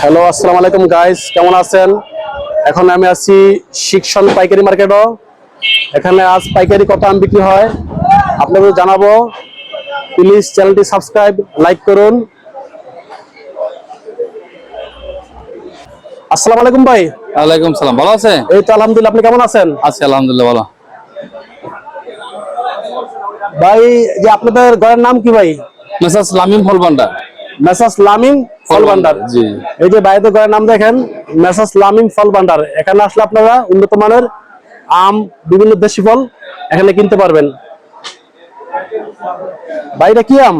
Hello আসসালামু আলাইকুম guys কেমন আছেন? এখন আমি আছি শিক্ষণ পাইকারি মার্কেটও। এখানে আজ পাইকারি কত আম বিক্রি হয় আপনাদের জানাব। প্লিজ চ্যানেলটি সাবস্ক্রাইব লাইক করুন। আসসালামু আলাইকুম ভাই। ওয়ালাইকুম সালাম ভালো আছে এই তো আলহামদুলিল্লাহ আপনি কেমন আছেন? আছি আলহামদুলিল্লাহ ভালো। ভাই যে আপনাদের ঘরের নাম কি ভাই? মেসাজ লামিম ফল ভান্ডার মেসাস লামিম ফল ভান্ডার। জি। এই যে বাইরের ঘরের নাম দেখেন মেসাস লামিম ফল ভান্ডার। এখানে আসলে আপনারা উন্নত মানের আম বিভিন্ন দেশি ফল এখানে কিনতে পারবেন। বাইরে কি আম?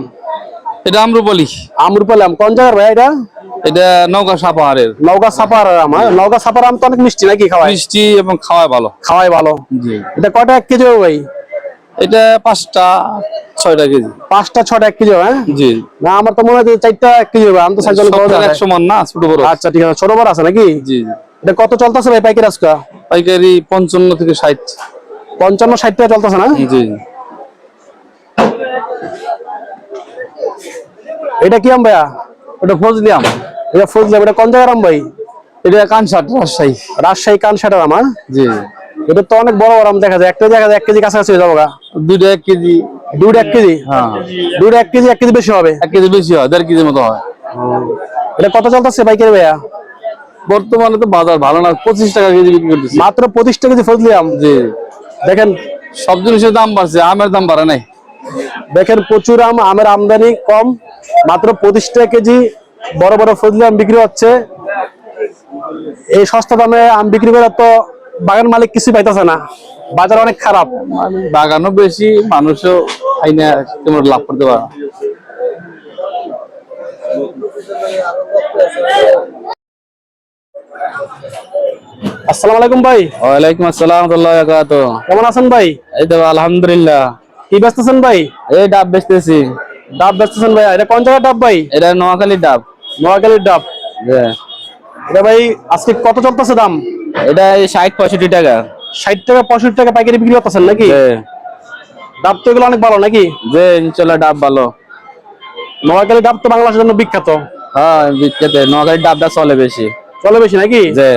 এটা আমরুপলি। আমরুপাল আম। কোন জায়গার ভাই এটা? এটা নৌকা সাপাহারের। নওগাঁ সাপার আম হ্যাঁ? নওগাঁ সাপার আম তো অনেক মিষ্টি নাকি খাওয়াই মিষ্টি এবং খাওয়ায় ভালো। খাওয়াই ভালো। জি। এটা কয়টা এক কেজি হবে ভাই? এটা পাঁচটা ছয়টা কেজি। পাঁচটা ছটা এক কেজি হ্যাঁ? জি। না আমার তো মনে হয় চারটা এক কেজি হবে আম তো সাইজ মান না ছোট বড়। আচ্ছা ঠিক আছে ছোট বড় আছে নাকি? জি এটা কত চলতেছে ভাই পাইকারি আজকে? পাইকারি পঞ্চান্ন থেকে ষাট। পঞ্চান্ন ষাট টাকা চলতেছে না? জি এটা কি আম ভাইয়া? ওটা ফজলি আম। এটা ফজলা এটা কোন জায়গার আম ভাই? এটা কানসাট রাজশাহী। রাজশাহী কানসাটার আম হ্যাঁ? জি। এটা তো অনেক বড় বড় আম দেখা যায়। একটা দেখা যায় এক কেজি কাছাকাছি হয়ে যাব দুইটা এক কেজি। দুইটা এক কেজি? হ্যাঁ। দুইটা এক কেজি এক কেজি বেশি হবে? এক কেজি বেশি হয় দেড় কেজির মতো হয়। এটা কত চলতেছে পাইকারি ভাইয়া? বর্তমানে তো বাজার ভালো না পঁচিশ টাকা কেজি বিক্রি করতেছে। মাত্র পঁচিশ টাকা কেজি ফজলি আম? জি। দেখেন সব জিনিসের দাম বাড়ছে আমের দাম বাড়ে নাই। দেখেন প্রচুর আম আমের আমদানি কম। মাত্র পঁচিশ টাকা কেজি বড় বড় ফজলি আম বিক্রি হচ্ছে। এই সস্তা দামে আম বিক্রি করে তো বাগান মালিক কিছু পাইতেছে না। বাজার অনেক খারাপ। বাগানও বেশি মানুষও আইনা তেমন লাভ করতে পারে আসসালামু আলাইকুম ভাই। ওয়ালাইকুম আসসালাম রহমতুল্লাহ কেমন আছেন ভাই? এই তো আলহামদুলিল্লাহ। কি ব্যস্তেছেন ভাই? এই ডাব বেচতেছি। ডাব ব্যস্তেছেন ভাই। এটা কোন জায়গার ডাব ভাই? এটা নোয়াখালীর ডাব। নোয়াখালীর ডাব। যে, এটা ভাই আজকে কত চলতেছে দাম? এটা এই ষাট পঁয়ষট্টি টাকা। ষাট টাকা পঁয়ষট্টি টাকা পাইকারি বিক্রি করতেছেন নাকি? ডাব তো এগুলো অনেক ভালো নাকি? যে ইনশাল্লাহ ডাব ভালো। নোয়াখালী ডাব তো বাংলাদেশের জন্য বিখ্যাত। হ্যাঁ বিখ্যাত। নোয়াখালীর ডাবটা চলে বেশি। চলে বেশি নাকি? যে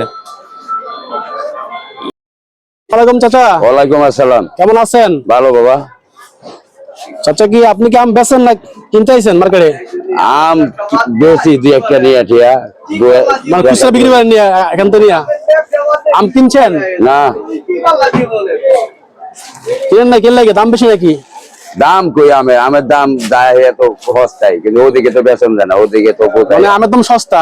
ওয়ালাইকুম চাচা। ওয়ালাইকুম আসসালাম। কেমন আছেন? ভালো বাবা। চাচা কি আপনি কি আম বেচেন না কিনতে আইছেন মার্কেটে? আম বেশি দুই একটা নিয়ে আঠিয়া মানে খুচরা বিক্রি করেন নিয়ে এখান থেকে নিয়ে? আম কিনছেন? না। কিনেন না কিনলে দাম বেশি নাকি? দাম কই আমের আমের দাম দায় এত সস্তায় কিন্তু ওদিকে তো বেতন দেয় না ওদিকে তো মানে আমের দাম সস্তা।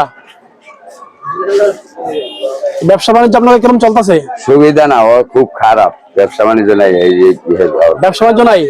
ব্যবসা বাণিজ্য আপনাদের কীরকম চলতেছে? সুবিধা না ও খুব খারাপ। ব্যবসা বাণিজ্য নাই এই ব্যবসা বাণিজ্য নাই?